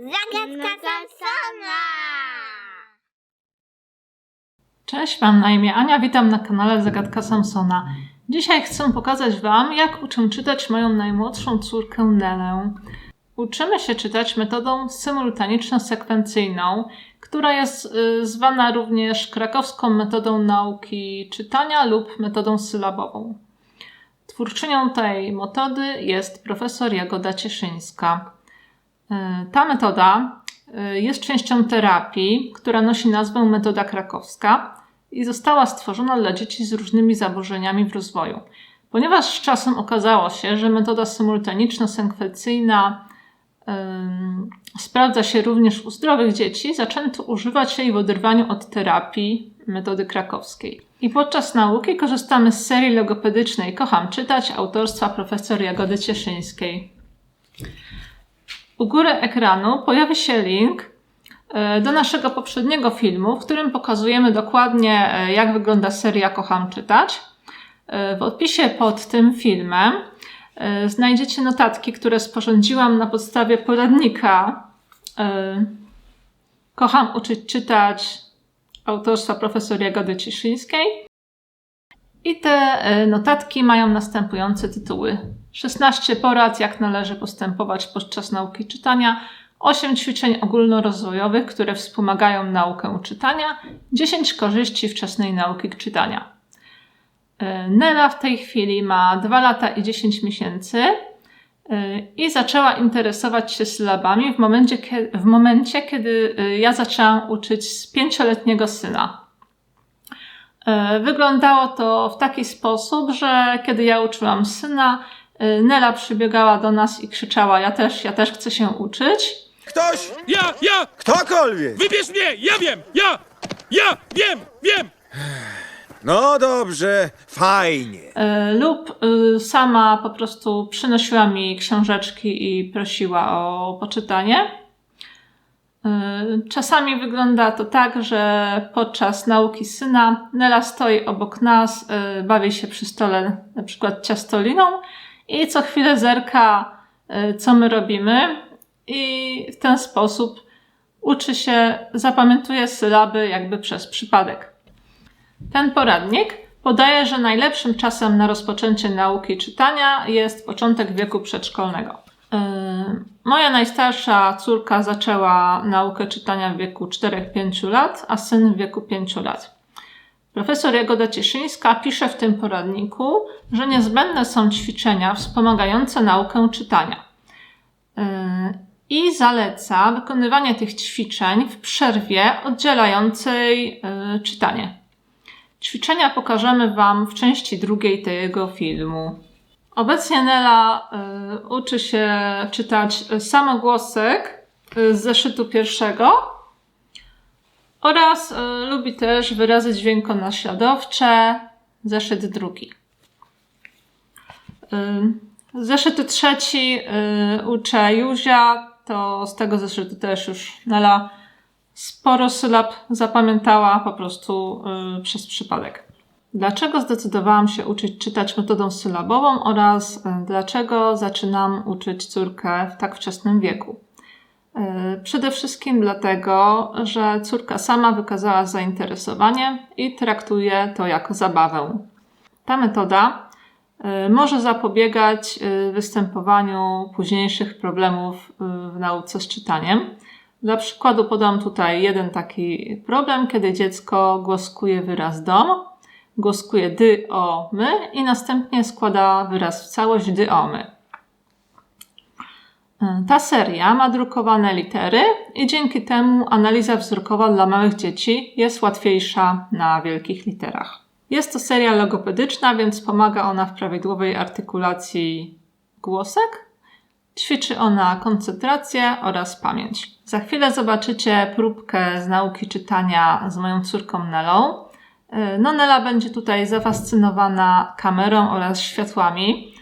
Zagadka Samsona! Cześć, mam na imię Ania, witam na kanale Zagadka Samsona. Dzisiaj chcę pokazać Wam, jak uczę czytać moją najmłodszą córkę Nelę. Uczymy się czytać metodą symultaniczno-sekwencyjną, która jest y, zwana również krakowską metodą nauki czytania lub metodą sylabową. Twórczynią tej metody jest profesor Jagoda Cieszyńska. Y, Ta metoda y, jest częścią terapii, która nosi nazwę metoda krakowska i została stworzona dla dzieci z różnymi zaburzeniami w rozwoju. Ponieważ z czasem okazało się, że metoda symultaniczno-sekwencyjna ym, sprawdza się również u zdrowych dzieci, zaczęto używać jej w oderwaniu od terapii metody krakowskiej. I podczas nauki korzystamy z serii logopedycznej Kocham czytać autorstwa profesor Jagody Cieszyńskiej. U góry ekranu pojawi się link e, do naszego poprzedniego filmu, w którym pokazujemy dokładnie, e, jak wygląda seria Kocham czytać. E, W opisie pod tym filmem znajdziecie notatki, które sporządziłam na podstawie poradnika Kocham uczyć czytać autorstwa profesor Jagody Cieszyńskiej. I te e, notatki mają następujące tytuły: 16 porad, jak należy postępować podczas nauki czytania, 8 ćwiczeń ogólnorozwojowych, które wspomagają naukę czytania, 10 korzyści wczesnej nauki czytania. E, Nela w tej chwili ma 2 lata i 10 miesięcy e, i zaczęła interesować się sylabami w momencie, w momencie kiedy ja zaczęłam uczyć z pięcioletniego syna. E, Wyglądało to w taki sposób, że kiedy ja uczyłam syna, e, Nela przybiegała do nas i krzyczała: Ja też, ja też chcę się uczyć. Ktoś! Ja, ja! Ktokolwiek! Wybierz mnie! Ja wiem! Ja! Ja! Wiem! Wiem! No dobrze, fajnie. E, Lub sama po prostu przynosiła mi książeczki i prosiła o poczytanie. E, Czasami wygląda to tak, że podczas nauki syna Nela stoi obok nas, e, bawi się przy stole na przykład ciastoliną i co chwilę zerka, e, co my robimy i w ten sposób uczy się, zapamiętuje sylaby jakby przez przypadek. Ten poradnik podaje, że najlepszym czasem na rozpoczęcie nauki czytania jest początek wieku przedszkolnego. Moja najstarsza córka zaczęła naukę czytania w wieku 4-5 lat, a syn w wieku 5 lat. Profesor Jagoda Cieszyńska pisze w tym poradniku, że niezbędne są ćwiczenia wspomagające naukę czytania. Yy, I zaleca wykonywanie tych ćwiczeń w przerwie oddzielającej yy, czytanie. Ćwiczenia pokażemy Wam w części drugiej tego filmu. Obecnie Nela y, uczy się czytać samogłosek y, z zeszytu pierwszego oraz y, lubi też wyrazy dźwiękonaśladowcze, zeszyt drugi. Y, trzeci y, uczę Józia, to z tego zeszytu też już Nela sporo sylab zapamiętała po prostu y, przez przypadek. Dlaczego zdecydowałam się uczyć czytać metodą sylabową oraz y, dlaczego zaczynam uczyć córkę w tak wczesnym wieku? Y, Przede wszystkim dlatego, że córka sama wykazała zainteresowanie i traktuje to jako zabawę. Ta metoda y, może zapobiegać występowaniu późniejszych problemów w nauce z czytaniem. Dla przykładu podam tutaj jeden taki problem, kiedy dziecko głoskuje wyraz dom, głoskuje dy, o, my i następnie składa wyraz w całość dy, o, my. Ta seria ma drukowane litery i dzięki temu analiza wzrokowa dla małych dzieci jest łatwiejsza na wielkich literach. Jest to seria logopedyczna, więc pomaga ona w prawidłowej artykulacji głosek Ćwiczy ona koncentrację oraz pamięć. Za chwilę zobaczycie próbkę z nauki czytania z moją córką Nelą. No, Nela będzie tutaj zafascynowana kamerą oraz światłami.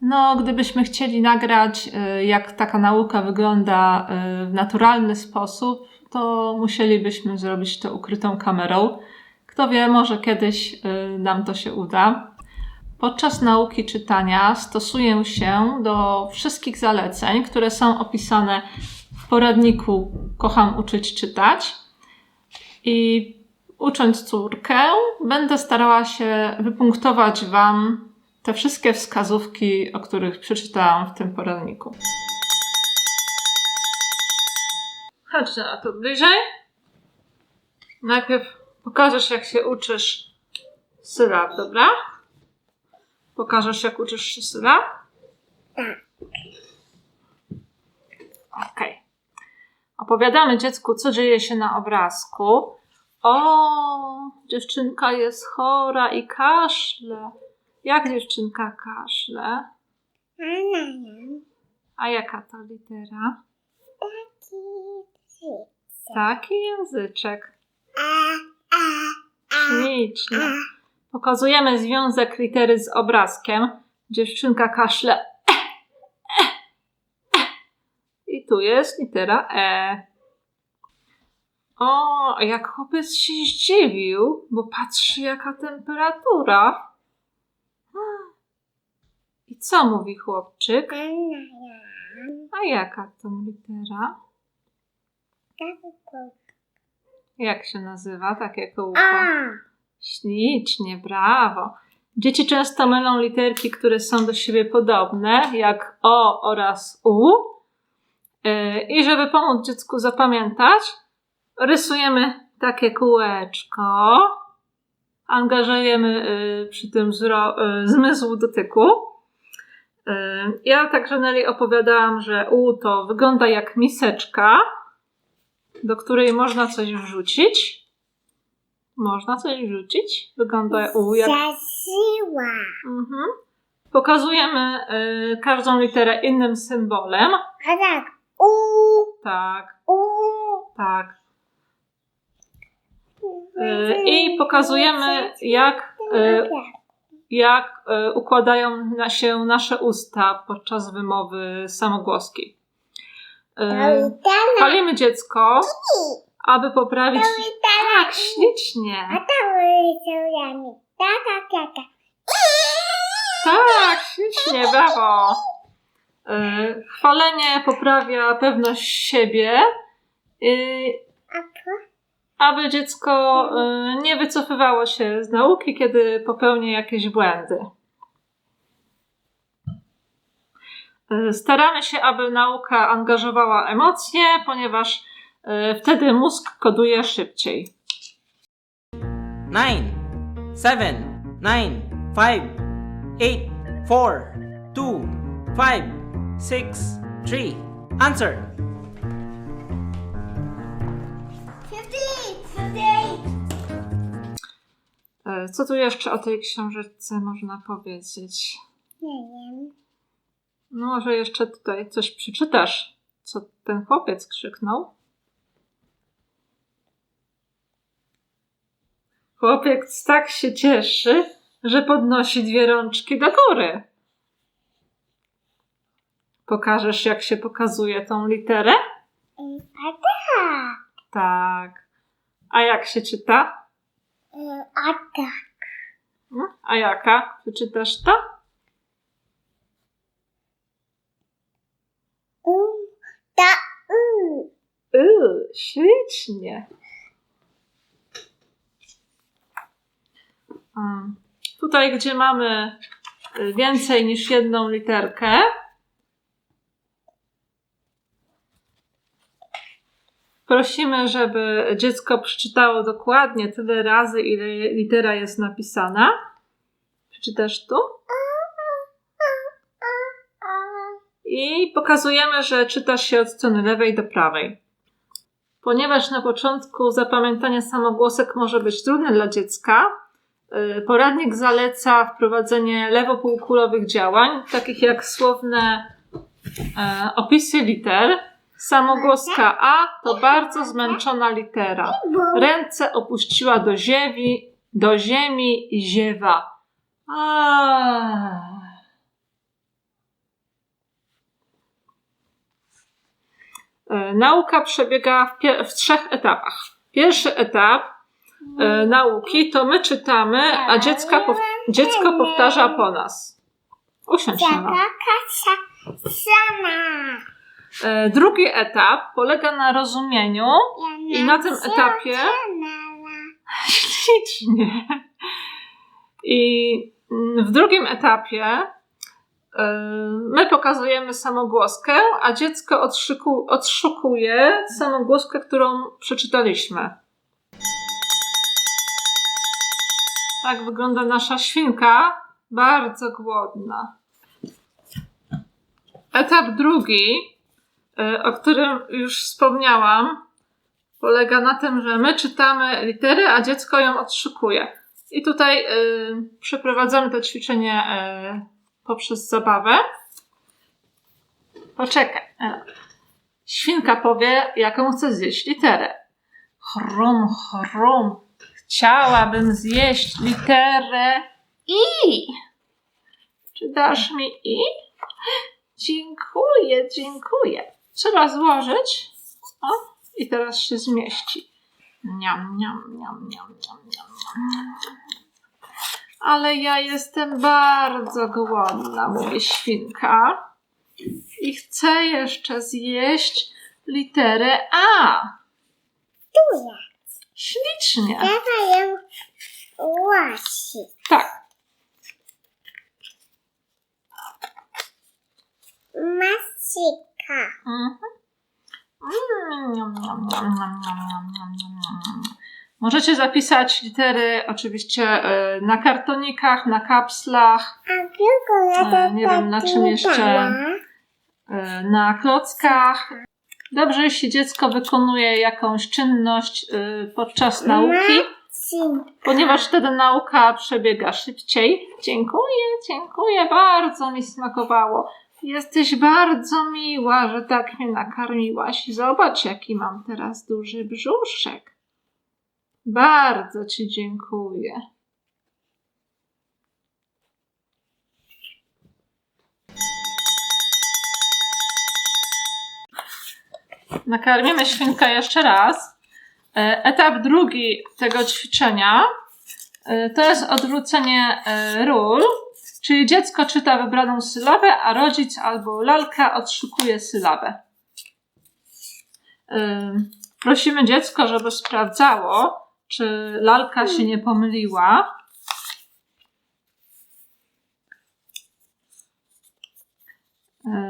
No, gdybyśmy chcieli nagrać, yy, jak taka nauka wygląda yy, w naturalny sposób, to musielibyśmy zrobić to ukrytą kamerą. Kto wie, może kiedyś yy, nam to się uda. Podczas nauki czytania stosuję się do wszystkich zaleceń, które są opisane w poradniku Kocham uczyć czytać i ucząc córkę, będę starała się wypunktować Wam te wszystkie wskazówki, o których przeczytałam w tym poradniku. Chodź na to bliżej. Najpierw pokażesz, jak się uczysz sylab, dobra? Pokażesz, jak uczysz się sylab? Okej. Opowiadamy dziecku, co dzieje się na obrazku. O, dziewczynka jest chora i kaszle. Jak dziewczynka kaszle? A jaka to litera? Taki języczek. Ślicznie. Pokazujemy związek litery z obrazkiem. Dziewczynka kaszle. I tu jest litera E. O, jak chłopiec się zdziwił, bo patrzy jaka temperatura. I co mówi chłopczyk? A jaka to litera? Jak się nazywa takie kołko? Ślicznie, brawo. Dzieci często mylą literki, które są do siebie podobne, jak O oraz U. Yy, I żeby pomóc dziecku zapamiętać, rysujemy takie kółeczko. Angażujemy yy, przy tym yy, zmysł dotyku. Yy, Ja także Nelly opowiadałam, że U to wygląda jak miseczka, do której można coś wrzucić. Można coś wrzucić. Wygląda U jak Zasiła. Mhm. Pokazujemy y, każdą literę innym symbolem. A tak. U, Tak, u. tak. Y, I pokazujemy, jak, y, jak y, układają się nasze usta podczas wymowy samogłoskiej. Y, chwalimy dziecko, aby poprawić. Tak, ślicznie. Tak, ślicznie, brawo. Chwalenie poprawia pewność siebie, A? Aby dziecko y, nie wycofywało się z nauki, kiedy popełni jakieś błędy. Y, Staramy się, aby nauka angażowała emocje, ponieważ y, wtedy mózg koduje szybciej. nine, seven, nine, five, eight, four, two, five, six, three. Answer. Co tu jeszcze o tej książeczce można powiedzieć? Nie wiem. No może jeszcze tutaj coś przeczytasz, co ten chłopiec krzyknął. Chłopiec tak się cieszy, że podnosi dwie rączki do góry. Pokażesz, jak się pokazuje tą literę? A tak. Tak. A jak się czyta? A tak. Hmm? A jaka? Przeczytasz to? U, ta, u. Uuu, ślicznie. Um, Tutaj, gdzie mamy y, więcej niż jedną literkę, prosimy, żeby dziecko przeczytało dokładnie tyle razy, ile litera jest napisana. Przeczytasz tu? I pokazujemy, że czytasz się od strony lewej do prawej. Ponieważ na początku zapamiętanie samogłosek może być trudne dla dziecka, y, poradnik zaleca wprowadzenie lewopółkulowych działań, takich jak słowne e, opisy liter. Samogłoska A to bardzo zmęczona litera. Ręce opuściła do ziemi, do ziemi i ziewa. Aaaa. E, Nauka przebiega w, w trzech etapach. Pierwszy etap e, nauki to my czytamy, a dziecka pow- dziecko powtarza po nas. Usiądź na sama. E, drugi etap polega na rozumieniu I na tym etapie- Ślicznie. I mm, w drugim etapie y, my pokazujemy samogłoskę, a dziecko odszukuje samogłoskę, którą przeczytaliśmy. Tak wygląda nasza świnka, bardzo głodna. Etap drugi, o którym już wspomniałam, polega na tym, że my czytamy litery, a dziecko ją odszukuje. I tutaj y, przeprowadzamy to ćwiczenie y, poprzez zabawę. Poczekaj. Świnka powie, jaką chce zjeść literę. Chrum, chrum. Chciałabym zjeść literę I. Czy dasz mi I? Dziękuję, dziękuję. Trzeba złożyć. O, i teraz się zmieści. Niam, niam, niam, niam, niam, niam. Ale ja jestem bardzo głodna, mówi świnka. I chcę jeszcze zjeść literę A. Tuja. Ślicznie. Dawaj ją łasi. Tak. Masika psa. Możecie zapisać litery oczywiście e, na kartonikach, na kapslach, A tylko e, nie wiem, na czym jeszcze. E, na klockach. Dobrze, jeśli dziecko wykonuje jakąś czynność podczas nauki, ponieważ wtedy nauka przebiega szybciej. Dziękuję, dziękuję, bardzo mi smakowało. Jesteś bardzo miła, że tak mnie nakarmiłaś. Zobacz, jaki mam teraz duży brzuszek. Bardzo ci dziękuję. Nakarmimy świnkę jeszcze raz. E, Etap drugi tego ćwiczenia e, to jest odwrócenie e, ról, czyli dziecko czyta wybraną sylabę, a rodzic albo lalka odszukuje sylabę. Prosimy dziecko, żeby sprawdzało, czy lalka się nie pomyliła.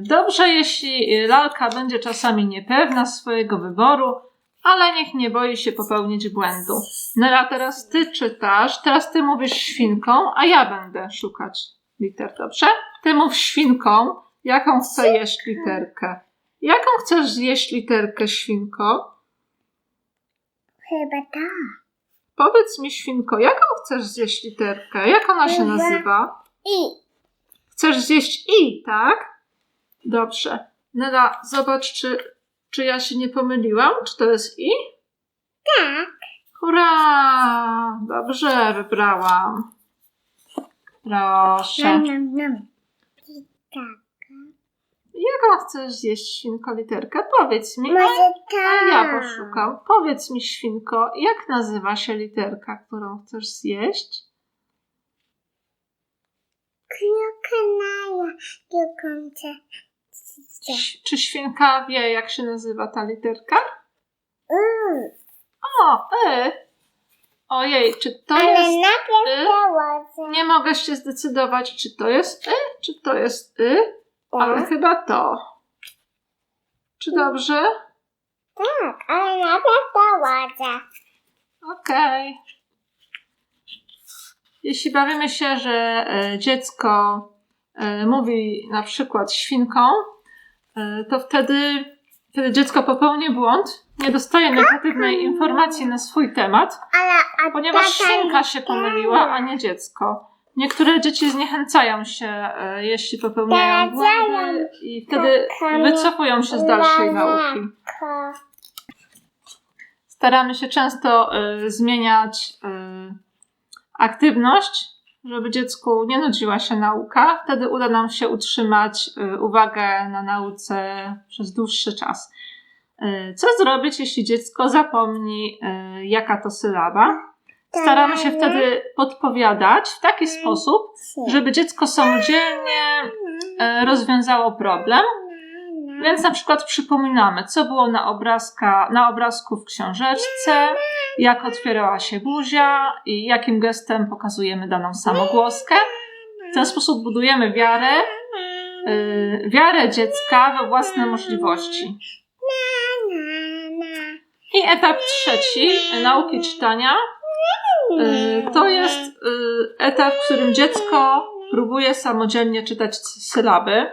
Dobrze, jeśli lalka będzie czasami niepewna swojego wyboru, ale niech nie boi się popełnić błędu. Nela, teraz ty czytasz, teraz ty mówisz świnką, a ja będę szukać liter, dobrze? Ty mów świnką, jaką chcę jeść literkę. Jaką chcesz zjeść literkę, świnko? Chyba tak. Powiedz mi, świnko, jaką chcesz zjeść literkę? Jak ona się nazywa? I. Chcesz zjeść i, tak? Dobrze. Nela, zobacz, czy, czy ja się nie pomyliłam. Czy to jest i? Tak. Hurra! Dobrze wybrałam. Proszę. Nam, nam, tak. Jaką chcesz zjeść, świnko, literkę? Powiedz mi. Może A tak. ja poszukam. Powiedz mi, świnko, jak nazywa się literka, którą chcesz zjeść? Krokonaja. Końca. Ś- Czy świnka wie, jak się nazywa ta literka? Mm. O, y. Ojej, czy to Ale jest najpierw y? Nie mogę się zdecydować, czy to jest y, czy to jest y, ale Tak. chyba to. Czy dobrze? Tak, ale najpierw założę. Okej. Jeśli bawimy się, że e, dziecko e, mówi na przykład świnką, e, to wtedy, kiedy dziecko popełni błąd, nie dostaje negatywnej informacji na swój temat, ponieważ świnka się pomyliła, a nie dziecko. Niektóre dzieci zniechęcają się, e, jeśli popełniają błędy i wtedy wycofują się z dalszej nauki. Staramy się często y, zmieniać y, aktywność, żeby dziecku nie nudziła się nauka. Wtedy uda nam się utrzymać y, uwagę na nauce przez dłuższy czas. Y, co zrobić, jeśli dziecko zapomni, y, jaka to sylaba? Staramy się wtedy podpowiadać w taki sposób, żeby dziecko samodzielnie rozwiązało problem Więc na przykład przypominamy, co było na, obrazka, na obrazku w książeczce, jak otwierała się buzia i jakim gestem pokazujemy daną samogłoskę. W ten sposób budujemy wiarę, yy, wiarę dziecka we własne możliwości. I etap trzeci nauki czytania yy, to jest yy, etap, w którym dziecko próbuje samodzielnie czytać sylaby.